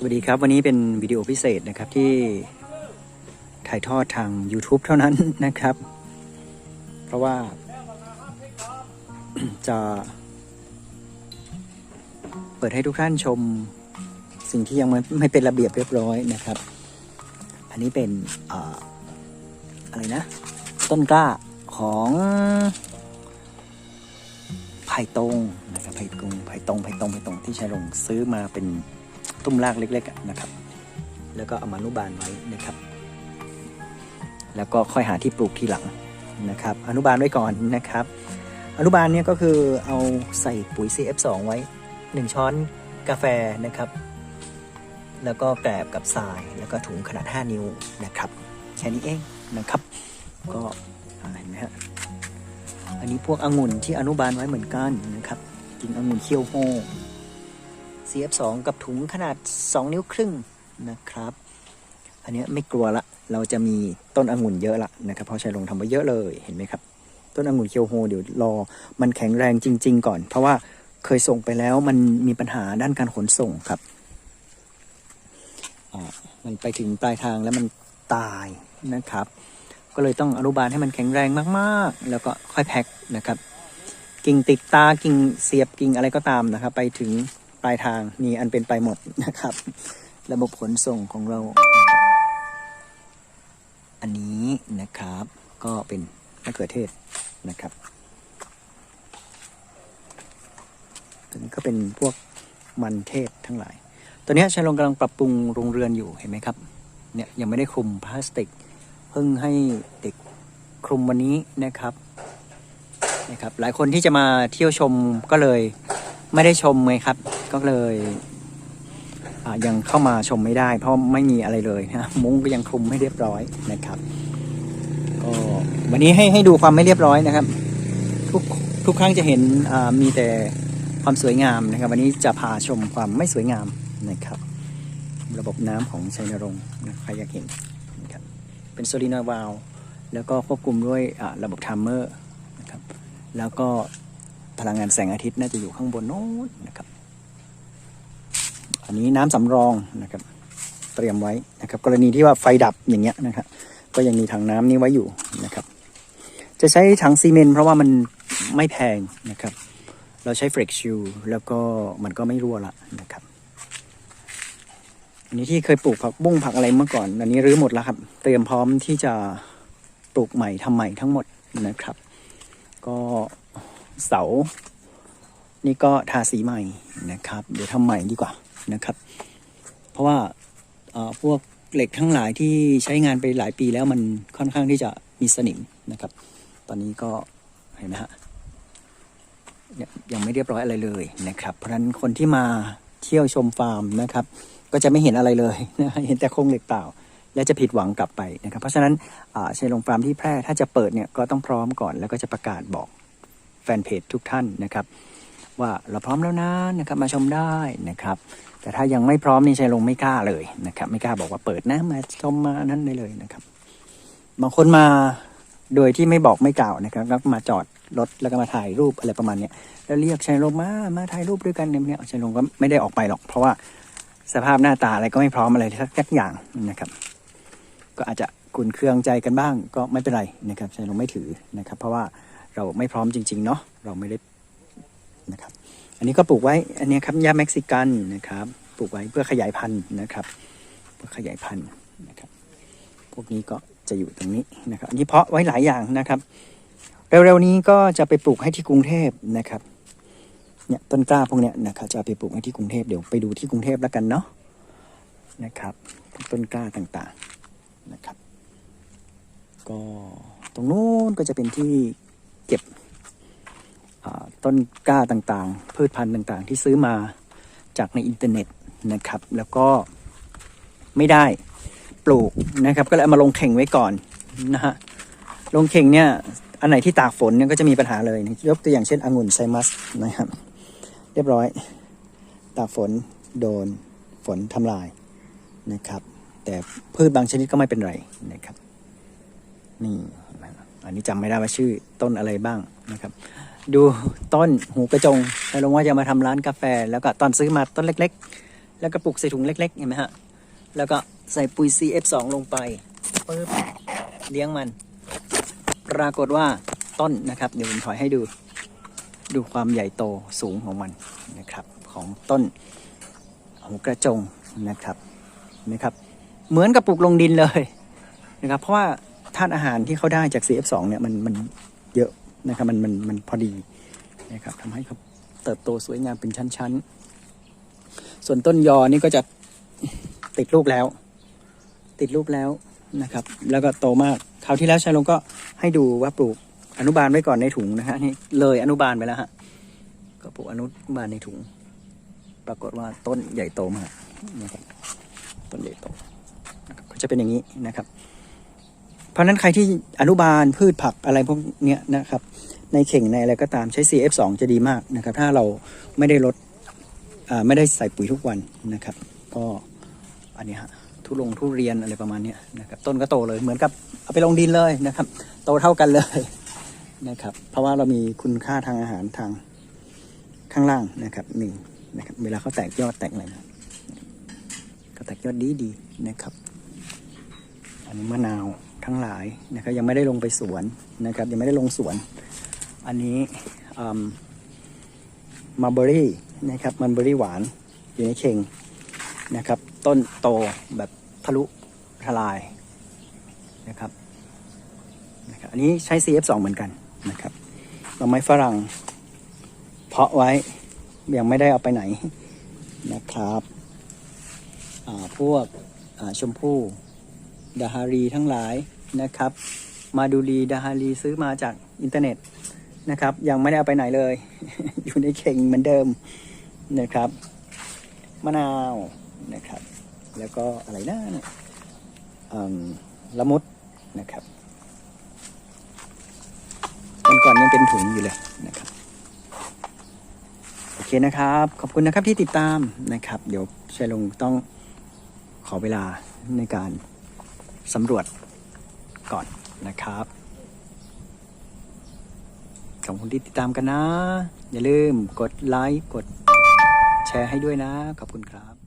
สวัสดีครับ วันนี้เป็นวิดีโอพิเศษนะครับที่ถ่ายทอดทาง YouTube เท่านั้นนะครับ เพราะว่าจะ เปิดให้ทุกท่านชมสิ่งที่ยังไม่ไม่เป็นระเบียบเรียบร้อยนะครับ อันนี้เป็นเอ่อะไรนะ ต้นกล้าของไผ่ตรงนะครับไผ่ตรงไผ่ตรงไผ่ตรงไผ่ตรงที่ใช้ลงซื้อมาเป็น ตุ้มรากเล็กๆนะครับ แล้วก็เอามานุบาลไว้นะครับ แล้วก็ค่อยหาที่ปลูกทีหลังนะครับ อนุบาลไว้ก่อนนะครับ อนุบาลเนี่ยก็คือเอาใส่ปุ๋ย CF2 ไว้ 1 ช้อนกาแฟนะครับ แล้วก็แกลบกับทรายแล้วก็ถุงขนาด 5 นิ้วนะครับแค่นี้เองนะครับ ก็อะไรนะฮะอันนี้พวกองุ่นที่อนุบาลไว้เหมือนกันนะครับ กินองุ่นเคี่ยวโฮ CF2 กับถุงขนาด 2 นิ้วครึ่งนะครับ อันเนี้ยไม่กลัวละ เราจะมีต้นองุ่นเยอะละนะครับเพราะชัยลงทำไว้เยอะเลยเห็นไหมครับ ต้นองุ่นเคียวโฮเดี๋ยวรอมันแข็งแรงจริง ๆ ก่อน เพราะว่าเคยส่งไปแล้วมันมีปัญหาด้านการขนส่งครับอ่ามันไปถึงปลายทางแล้วมันตายนะครับ ก็เลยต้องอนุบาลให้มันแข็งแรงมากๆ แล้วก็ค่อยแพ็คนะครับ กิ่งติดตากิ่งเสียบกิ่งอะไรก็ตามนะครับ ไปถึง ปลายทางมีอันเป็นไปหมดนะครับ ระบบขนส่งของเรา อันนี้นะครับก็เป็นมะเขือเทศนะครับอันนี้ก็เป็นพวกมันเทศทั้งหลาย ตัวนี้ชัยลงกำลังปรับปรุงโรงเรือนอยู่เห็นไหมครับ เนี่ยยังไม่ได้คลุมพลาสติก เพิ่งให้เด็กคลุมวันนี้นะครับนะครับ หลายคนที่จะมาเที่ยวชมก็เลยไม่ได้ชมไงครับ ก็เลยยังเข้ามาชมไม่ได้ เพราะไม่มีอะไรเลยนะมุ้งก็ยังคลุมไม่เรียบร้อยนะครับก็วันนี้ให้ให้ดูความไม่เรียบร้อยนะครับ ทุกทุกครั้งจะเห็นมีแต่ความสวยงามนะครับ วันนี้จะพาชมความไม่สวยงามนะครับ ระบบน้ำของชัยนรงค์นะใครอยากเห็นนะครับเป็นโซลินาวาลแล้วก็ควบคุมด้วยระบบไทม์เมอร์นะครับแล้วก็พลังงานแสงอาทิตย์น่าจะอยู่ข้างบนโน้นนะครับ อันนี้น้ำสำรองนะครับ เตรียมไว้นะครับ กรณีที่ว่าไฟดับอย่างเงี้ยนะครับ ก็ยังมีถังน้ำนี้ไว้อยู่นะครับ จะใช้ถังซีเมนต์เพราะว่ามันไม่แพงนะครับ เราใช้เฟรกชิลแล้วก็มันก็ไม่รั่วละนะครับอันนี้ที่เคยปลูกผักบุ้งผักอะไรเมื่อก่อน อันนี้รื้อหมดแล้วครับ เตรียมพร้อมที่จะปลูกใหม่ทำใหม่ทั้งหมดนะครับ ก็เสา นี่ก็ทาสีใหม่นะครับ เดี๋ยวทำใหม่ดีกว่า นะครับ เพราะว่าพวกเหล็กทั้งหลายที่ใช้งานไปหลายปีแล้วมันค่อนข้างที่จะมีสนิมนะครับ ตอนนี้ก็เห็นไหมฮะยังไม่เรียบร้อยอะไรเลยนะครับ เพราะฉะนั้นคนที่มาเที่ยวชมฟาร์มนะครับ ก็จะไม่เห็นอะไรเลยนะเห็นแต่โครงเหล็กเปล่า และจะผิดหวังกลับไปนะครับ เพราะฉะนั้นอ่าชัยลงฟาร์มที่แพร่ถ้าจะเปิดเนี่ยก็ต้องพร้อมก่อน แล้วก็จะประกาศบอกแฟนเพจทุกท่านนะครับ ว่าเราพร้อมแล้วนะนะครับมาชมได้นะครับ แต่ถ้ายังไม่พร้อมนี่ชัยลงไม่กล้าเลยนะครับ ไม่กล้าบอกว่าเปิดนะมาชมมานั้นได้เลยนะครับ บางคนมาโดยที่ไม่บอกไม่กล่าวนะครับก็มาจอดรถแล้วก็มาถ่ายรูปอะไรประมาณเนี้ยแล้วเรียกชัยลงมามาถ่ายรูปด้วยกันเนี่ยชัยลงก็ไม่ได้ออกไปหรอก เพราะว่าสภาพหน้าตาอะไรก็ไม่พร้อมอะไรสักอย่างนะครับ ก็อาจจะกุนเครื่องใจกันบ้างก็ไม่เป็นไรนะครับชัยลงไม่ถือนะครับ เพราะว่าเราไม่พร้อมจริง ๆ เนาะเราไม่ได้นะครับ อันนี้ก็ปลูกไว้ อันนี้ครับหญ้าเม็กซิกันนะครับ ปลูกไว้เพื่อขยายพันธุ์นะครับ เพื่อขยายพันธุ์นะครับ พวกนี้ก็จะอยู่ตรงนี้นะครับ อันนี้เพาะไว้หลายอย่างนะครับ เร็วๆนี้ก็จะไปปลูกให้ที่กรุงเทพนะครับ เนี่ยต้นกล้าพวกเนี้ยนะครับจะไปปลูกให้ที่กรุงเทพเดี๋ยวไปดูที่กรุงเทพแล้วกันเนาะนะครับ ต้นกล้าต่างๆนะครับ ก็ตรงนู้นก็จะเป็นที่เก็บ ต้นกล้าต่างๆ พืชพันธุ์ต่างๆ ที่ซื้อมาจากในอินเทอร์เน็ตนะครับ แล้วก็ไม่ได้ปลูกนะครับ ก็เลยเอามาลงเข่งไว้ก่อนนะฮะลงเข่งเนี่ยอันไหนที่ตากฝนเนี่ยก็จะมีปัญหาเลยยกตัวอย่างเช่นองุ่นไซมัสนะครับ เรียบร้อย ตากฝนโดนฝนทำลายนะครับ แต่พืชบางชนิดก็ไม่เป็นไรนะครับนี่อันนี้จำไม่ได้ว่าชื่อต้นอะไรบ้างนะครับ ดูต้นหูกระจงแล้วลงว่าจะมาทำร้านกาแฟ แล้วก็ตอนซื้อมาต้นเล็ก ๆ แล้วกระปุกใส่ถุงเล็กๆเห็นไหมฮะ แล้วก็ใส่ปุ๋ย CF2 ลงไปปึ๊บเลี้ยงมัน ปรากฏว่าต้นนะครับ เดี๋ยวผมถอยให้ดู ดูความใหญ่โตสูงของมันนะครับ ของต้นหูกระจงนะครับเห็นไหมครับ เหมือนกับปลูกลงดินเลยนะครับ เพราะว่าธาตุอาหารที่เขาได้จาก CF2 เนี่ยมันมันเยอะ นะครับมันมันมันพอดีนะครับทำให้เขาเติบโตสวยงามเป็นชั้นๆ ส่วนต้นยอนี่ก็จะติดลูกแล้ว ติดลูกแล้วนะครับ แล้วก็โตมากคราวที่แล้วชายลงก็ให้ดูว่าปลูกอนุบาลไว้ก่อนในถุงนะฮะนี่เลยอนุบาลไปแล้วฮะก็ปลูกอนุบาลในถุง ปรากฏว่าต้นใหญ่โตมากนะครับต้นใหญ่โตก็จะเป็นอย่างนี้นะครับ ราะนั้นใครที่อนุบาลพืชผักอะไรพวกเนี้ยนะครับ ในเข่งในอะไรก็ตามใช้ CF2 จะดีมากนะครับ ถ้าเราไม่ได้ลดไม่ได้ใส่ปุ๋ยทุกวันนะครับ ก็อันนี้ฮะทุลงทุเรียนอะไรประมาณนี้นะครับต้นก็โตเลยเหมือนกับเอาไปลงดินเลยนะครับ โตเท่ากันเลยนะครับ เพราะว่าเรามีคุณค่าทางอาหารทางข้างล่างนะครับหนึ่งนะครับเวลาเขาแตกยอดแตกอะไรนะก็แตกยอดดีดีนะครับ อันนี้มะนาว ทั้งหลายนะครับยังไม่ได้ลงไปสวนนะครับยังไม่ได้ลงสวน อันนี้มาเบอรี่นะครับมันเบอรี่หวานอยู่ในเข่งนะครับต้นโตแบบทะลุทลายนะครับนะครับอันนี้ใช้ CF2 เหมือนกันนะครับเราไม้ฝรั่ง เพาะไว้ยังไม่ได้เอาไปไหนนะครับพวกชมพู่ ดาฮารีทั้งหลายนะครับ มาดูรีดาฮารีซื้อมาจากอินเทอร์เน็ตนะครับ ยังไม่ได้เอาไปไหนเลย อยู่ในเข่งเหมือนเดิมนะครับมะนาวนะครับ แล้วก็อะไรนะเนี่ยละมุดนะครับวันก่อนยังเป็นถุงอยู่เลยนะครับ โอเคนะครับ ขอบคุณนะครับที่ติดตามนะครับ เดี๋ยวชัยลงต้องขอเวลาในการ สำรวจก่อนนะครับ ขอบคุณที่ติดตามกันนะ อย่าลืมกดไลค์กดแชร์ให้ด้วยนะ ขอบคุณครับ